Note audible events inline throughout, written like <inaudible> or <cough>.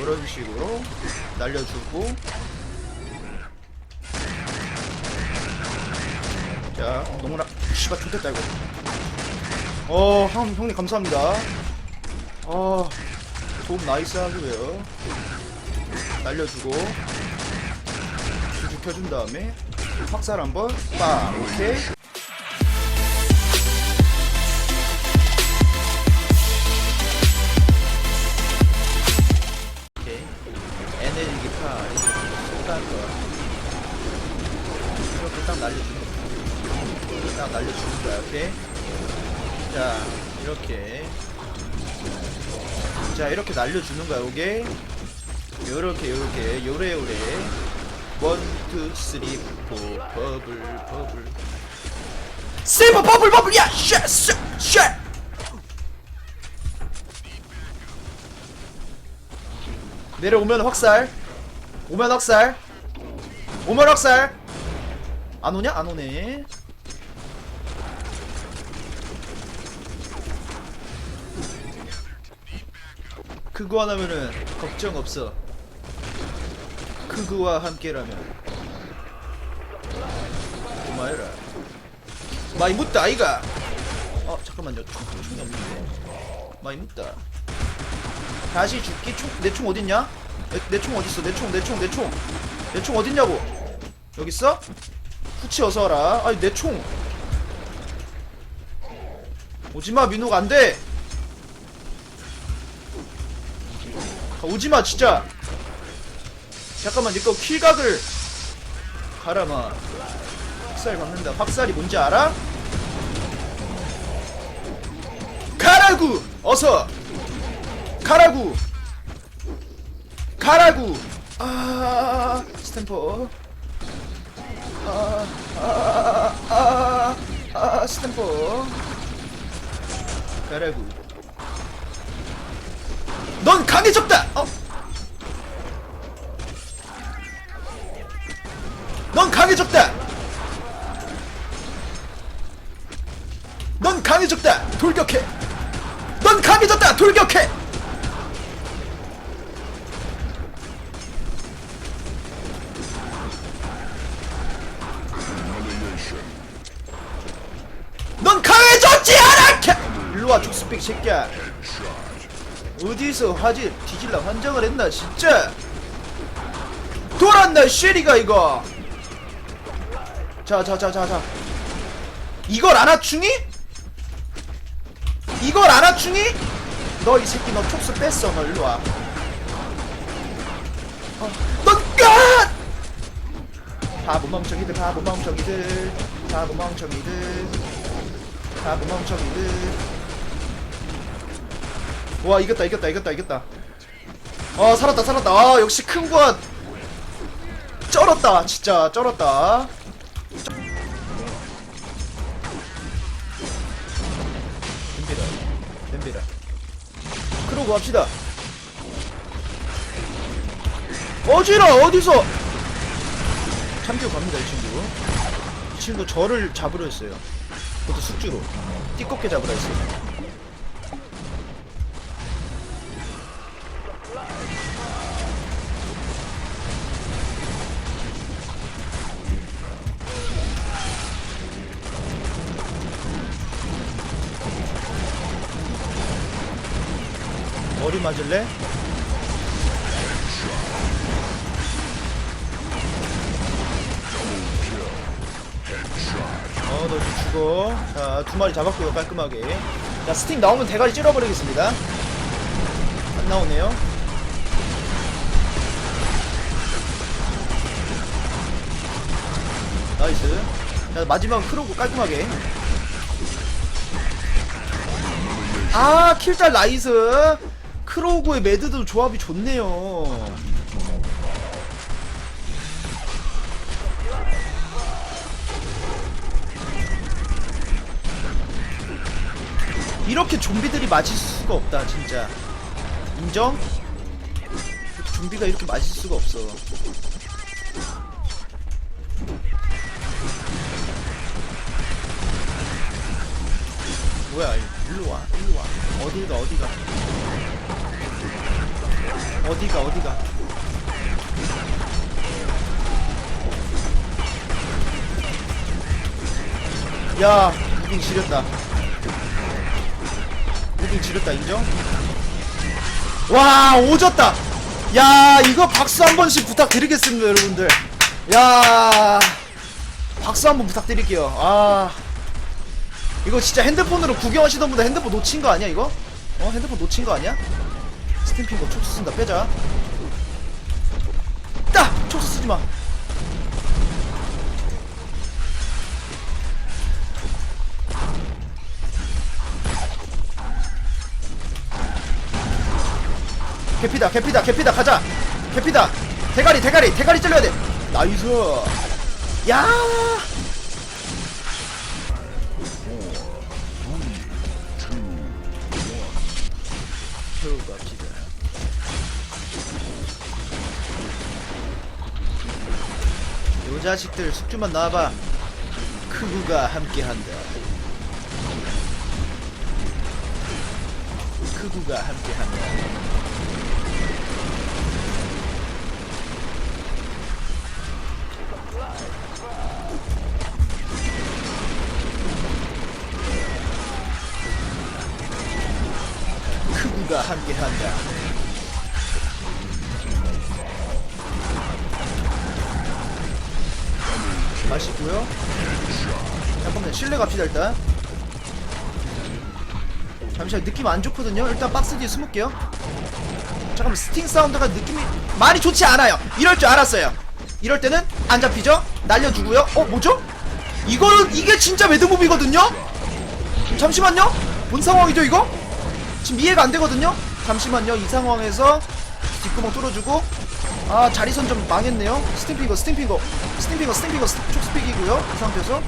이런 식으로 날려주고. 자 농구라 씨발 좋겠다 이거. 어 형, 형님 감사합니다. 어 도움 나이스 하고요. 날려주고. 주주 켜준 다음에 확살 한번 빵 오케이 이렇게 거 이렇게 딱 날려주는 거. 딱 날려주는 거야 오케이 자 이렇게 자 이렇게 날려주는 거야 오케이 요렇게 요렇게 요래 요래 원 투 쓰리 포 버블 버블 세이버 버블 버블 야 쉣! 쉣! 쉣! 내려오면 확살 오면 확살. 오면 확살. 안 오냐? 안 오네. 그거 하나면은 걱정 없어. 그거와 함께라면. 고마해라. 많이 묻다 아이가. 어 잠깐만요. 총, 총이 없는데. 많이 묻다. 다시 죽기 총내총 어딨냐? 내총 어딨어? 내 총 내 총 내 총. 내 총 어딨냐고? 여기 있어? 후치 어서 와라. 아니 내 총. 오지마 민호가 안 돼. 아, 오지마 진짜. 잠깐만 니꺼 킬각을 가라마. 확살 박는다. 확살이 뭔지 알아? 가라구! 어서! 가라구 가라구! 아 스탬퍼 아 아 아아 아, 스탬퍼 가라구. 넌 강해졌다! 어? 넌 강해졌다! 넌 강해졌다! 돌격해! 넌 강해졌다! 돌격해 새끼야. 어디서 화질 뒤질라 환장을 했나 진짜? 돌았나 쉐리가 이거? 자자자자자. 이걸 안아충이? 이걸 안아충이? 너 이 새끼 너 촉수 뺐어 너 일로와. 어, 넌 끝! 바보 멍청이들 바보 멍청이들. 바보 멍청이들. 바보 멍청이들 와 이겼다 이겼다 이겼다 이겼다. 어 살았다 살았다. 아 역시 큰 구한 쩔었다 진짜 쩔었다. 덤비라 덤비라. 그러고 갑시다. 어지러 어디서? 참교 갑니다 이 친구. 이 친구 저를 잡으려 했어요. 그것도 숙주로. 띠껍게 잡으려 했어요 머리 맞을래? 어, 너 죽어. 자, 두 마리 잡았고요, 깔끔하게. 자, 스틱 나오면 대가리 찔러버리겠습니다. 안 나오네요. 나이스. 자, 마지막 크로고 깔끔하게. 아, 킬잘 나이스. 크로우구의 매드도 조합이 좋네요. 이렇게 좀비들이 맞을 수가 없다, 진짜. 인정? 좀비가 이렇게 맞을 수가 없어. 뭐야, 일로 와, 일로 와. 어디가, 어디가. 어디가 어디가 야 무빙 지렸다 무빙 지렸다 인정? 와 오졌다 야 이거 박수 한 번씩 부탁드리겠습니다 여러분들 야 박수 한 번 부탁드릴게요 아 이거 진짜 핸드폰으로 구경하시던 분들 핸드폰 놓친 거 아니야 이거? 어 핸드폰 놓친 거 아니야? 스팀핑거 촉수 쓴다. 빼자. 따! 촉수 쓰지 마. 개피다 개피다 개피다. 가자. 개피다. 대가리 대가리 대가리 찔러야 돼. 나이스. 야 자식들 숙주만 나와봐. 크구가 함께한다. 크구가 함께한다. 크구가 함께한다. 맛있고요. 잠깐만 실내 갑시다 일단. 잠시만 느낌 안 좋거든요. 일단 박스 뒤에 숨을게요. 잠깐만 스팅 사운드가 느낌이 많이 좋지 않아요. 이럴 줄 알았어요. 이럴 때는 안 잡히죠? 날려주고요. 어 뭐죠? 이거 이게 진짜 매드무비거든요. 잠시만요. 본 상황이죠 이거? 지금 이해가 안 되거든요? 잠시만요. 이 상황에서 뒷구멍 뚫어주고 아 자리선 좀 망했네요. 스팀핑거 스팀핑거 스팀핑거 스팀핑거 촉스픽이고요. 이 상태에서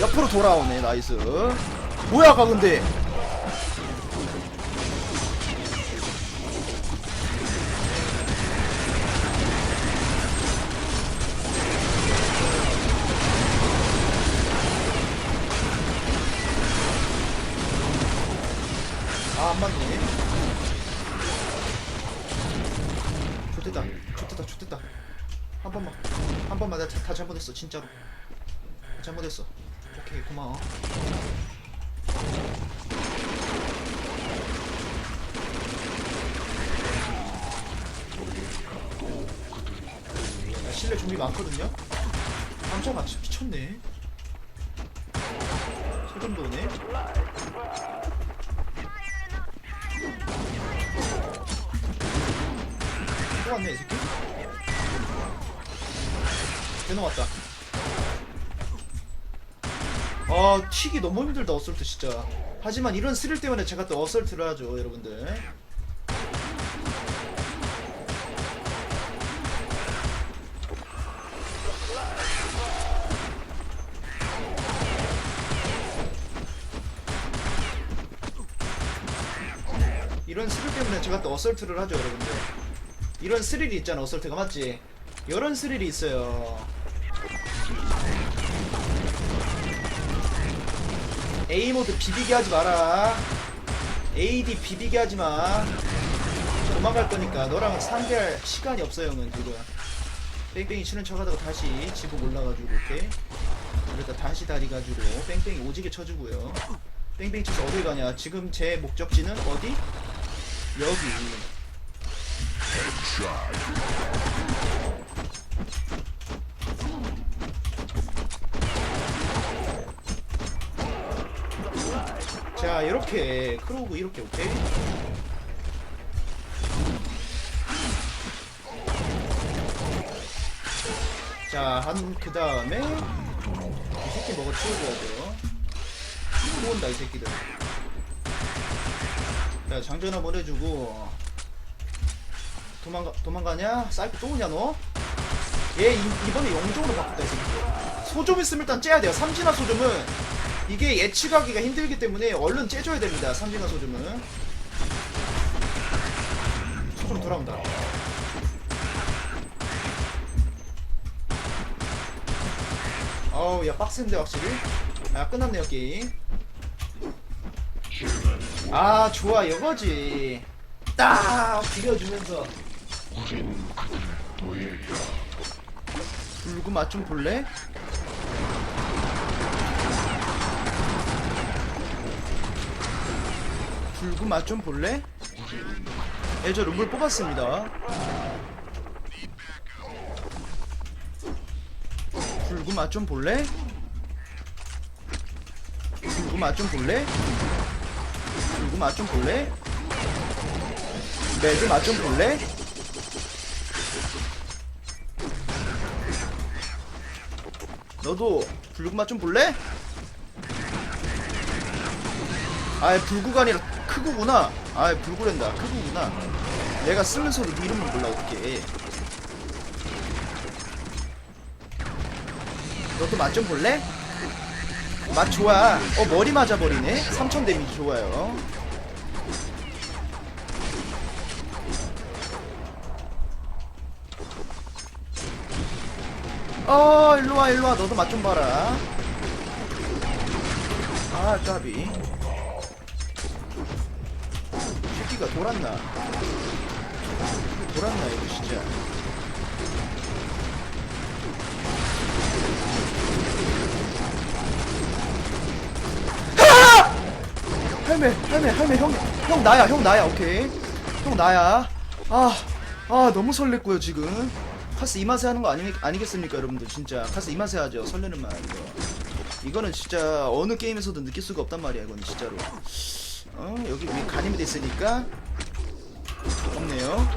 옆으로 돌아오네. 나이스. 뭐야 가 근데 진짜로. 잘못했어. 오케이. 고마워. 야, 실내 좀비 많거든요? 깜짝아. 진짜 미쳤네. 세금도 오네. 또 왔네 이 새끼 대놓 왔다 아 튀기 너무 힘들다 어설트 진짜. 하지만 이런 스릴 때문에 제가 또 어설트를 하죠 여러분들. 이런 스릴 때문에 제가 또 어설트를 하죠 여러분들. 이런 스릴이 있잖아 어설트가 맞지? 이런 스릴이 있어요 A 모드 비비게 하지 마라. AD 비비게 하지 마. 도망갈 거니까 너랑은 상대할 시간이 없어 형은. 지금 뺑뺑이 치는 척하다가 다시 지붕 올라가지고 이렇게 그러다 다시 다리 가지고 뺑뺑이 오지게 쳐주고요. 뺑뺑이 쳐서 어딜 가냐? 지금 제 목적지는 어디? 여기 자 이렇게 크로우브 이렇게 오케이? 자한 그 다음에 이 새끼 먹어 돼요 또 온다 이 새끼들. 자 장전 한번 해주고. 도망가 도망가냐? 사이코 또 오냐 너? 얘 이, 이번에 영종으로 바꿨다 이 새끼 소좀 있으면 일단 째야 돼요. 삼진화 소좀은 이게 예측하기가 힘들기 때문에 얼른 째줘야 됩니다 삼진화 소좀은 소좀 돌아온다. 어우 야 빡센데 확실히. 아 끝났네요 게임. 아 좋아 이거지. 딱 비벼주면서. 불구 맛 좀 볼래? 불구 맛 좀 볼래? 예, 저 룸블 뽑았습니다. 불구 맛 좀 볼래? 불구 맛 좀 볼래? 불구 맛 좀 볼래? 매드 맛 좀 볼래? 너도 불구 맛 좀 볼래? 아이 불구가 아니라 크구구나. 아이 불구랜다. 크구구나. 내가 쓰면서도 네 이름을 몰라 어떡해 너도 맛 좀 볼래? 맛 좋아. 어 머리 맞아버리네. 3000 데미지 좋아요. 어 일로와 일로와. 너도 맛 좀 봐라. 아 까비 새끼가 돌았나? 돌았나 이거 진짜? 아! 할매 할매 할매 형, 형 나야 형 나야 오케이. 형 나야. 아, 아 너무 설렜고요 지금. 카스 이 맛에 하는 거 아니, 아니겠습니까 여러분들 진짜. 카스 이 맛에 하죠 설레는 맛 이거 이거는 진짜 어느 게임에서도 느낄 수가 없단 말이야 이거는 진짜로 어 여기 위 가림이 됐으니까 없네요.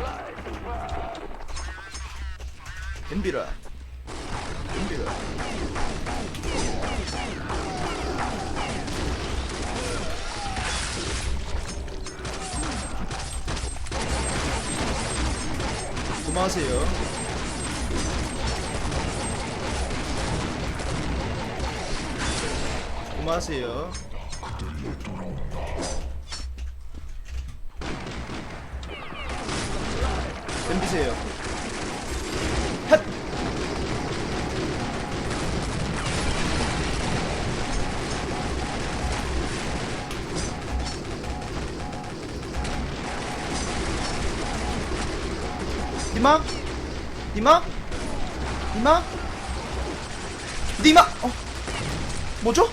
덤비라. 덤비라. 고마우세요. 고마우세요 덤비세요 핫! 니마? 니마? 니마? 니마? 어? 뭐죠?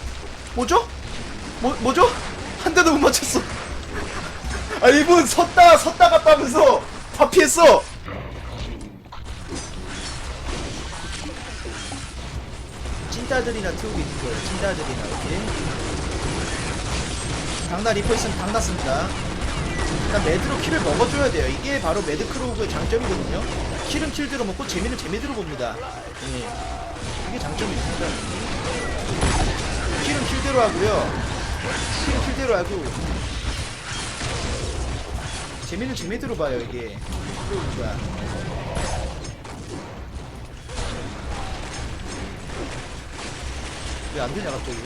뭐죠? 뭐, 뭐죠? 한 대도 못 맞췄어. <laughs> 아, 이분 섰다, 섰다 갔다 하면서 다 피했어. 찐따들이나 태우고 있는 거예요. 찐따들이나, 이렇게. 당나 리퍼 있으면 당 났습니다. 일단 매드로 킬을 먹어줘야 돼요. 이게 바로 매드 크로우의 장점이거든요. 킬은 킬대로 먹고 재미는 재미대로 봅니다. 예. 이게 장점이 있습니다. 킬은 킬대로 하고요. 킬은 킬대로 하고 재미는 재미대로 봐요. 이게 크로우가. 왜 안 되냐 갑자기?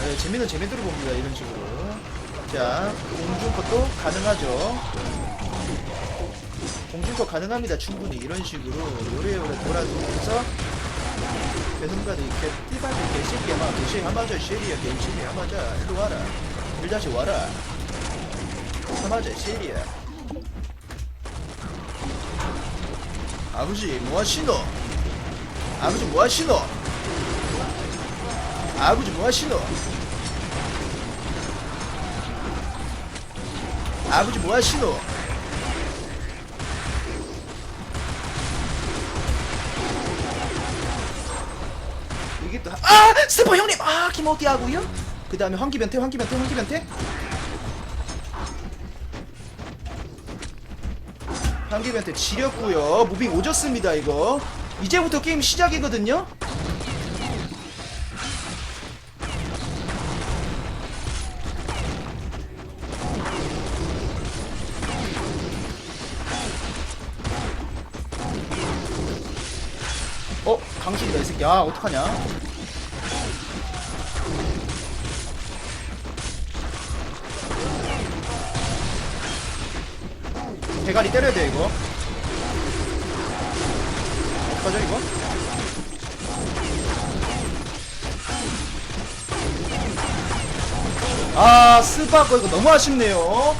네, 재미는 재미대로 봅니다. 이런 식으로. 자, 공중 것도 가능하죠. 공중 것 가능합니다. 충분히 이런 식으로 요래요래 돌아다니면서 배송가도 이렇게 띠바게 개새끼야 막 개새끼 하마자 쉐리야 개새끼 하마자 일로 와라 일 다시 와라 하마자 쉐리야 아버지 뭐하시노 아버지 뭐 하시노 아버지 뭐 하시노 아버지 뭐 하시노 이게 또 아! 스퍼 형님! 아 김어디 하고요? 그 다음에 환기변태 환기변태 환기변태 환기변태 지렸고요 무빙 오졌습니다 이거 이제부터 게임 시작이거든요? 어? 강식이다 이 새끼. 아 어떡하냐? 대가리 때려야 돼 이거 어떡하죠 이거? 아 스파 거 이거 너무 아쉽네요.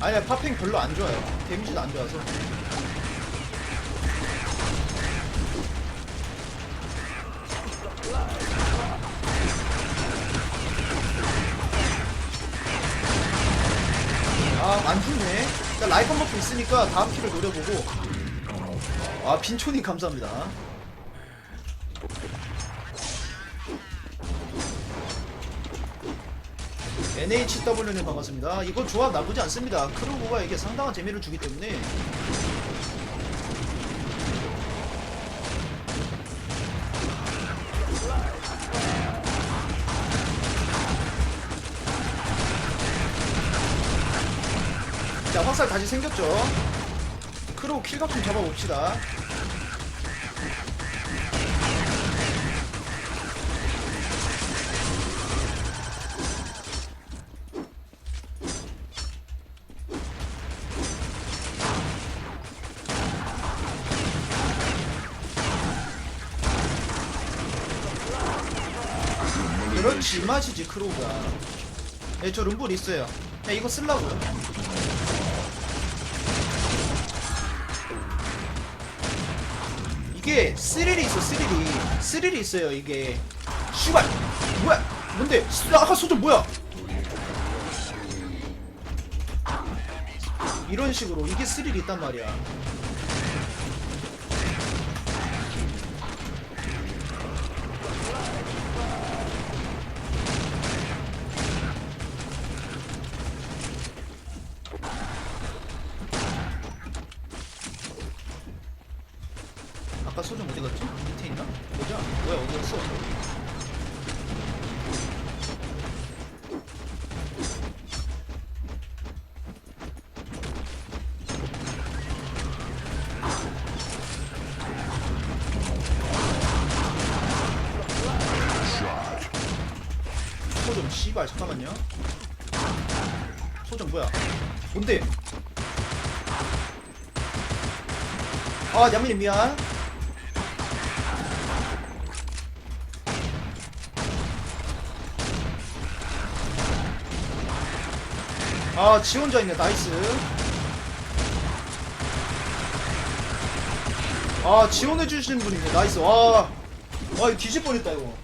아니야 파핑 별로 안 좋아요. 데미지도 안 좋아서. 라이컨 버프 있으니까 다음 키를 노려보고 아 빈촌이 감사합니다 NHW는 반갑습니다. 이거 조합 나쁘지 않습니다. 크루고가 이게 상당한 재미를 주기 때문에 자 확살 다시 생겼죠. 크루고 킬각 좀 잡아봅시다. 그렇지 이 맛이지 크로우가 예저 rum블 있어요 야 이거 쓸라고 이게 스릴이 있어 스릴이. 스릴이 있어요 이게. 씨발. 뭐야? 뭔데? 스- 아까 소전 뭐야? 이런 식으로 이게 스릴이 있단 말이야 씨발 잠깐만요. 소전 뭐야? 뭔데? 아 양민이 미안. 아 지원자 있네. 나이스. 아 지원해 주시는 분이네. 나이스. 와, 와 이거 뒤질 뻔했다 이거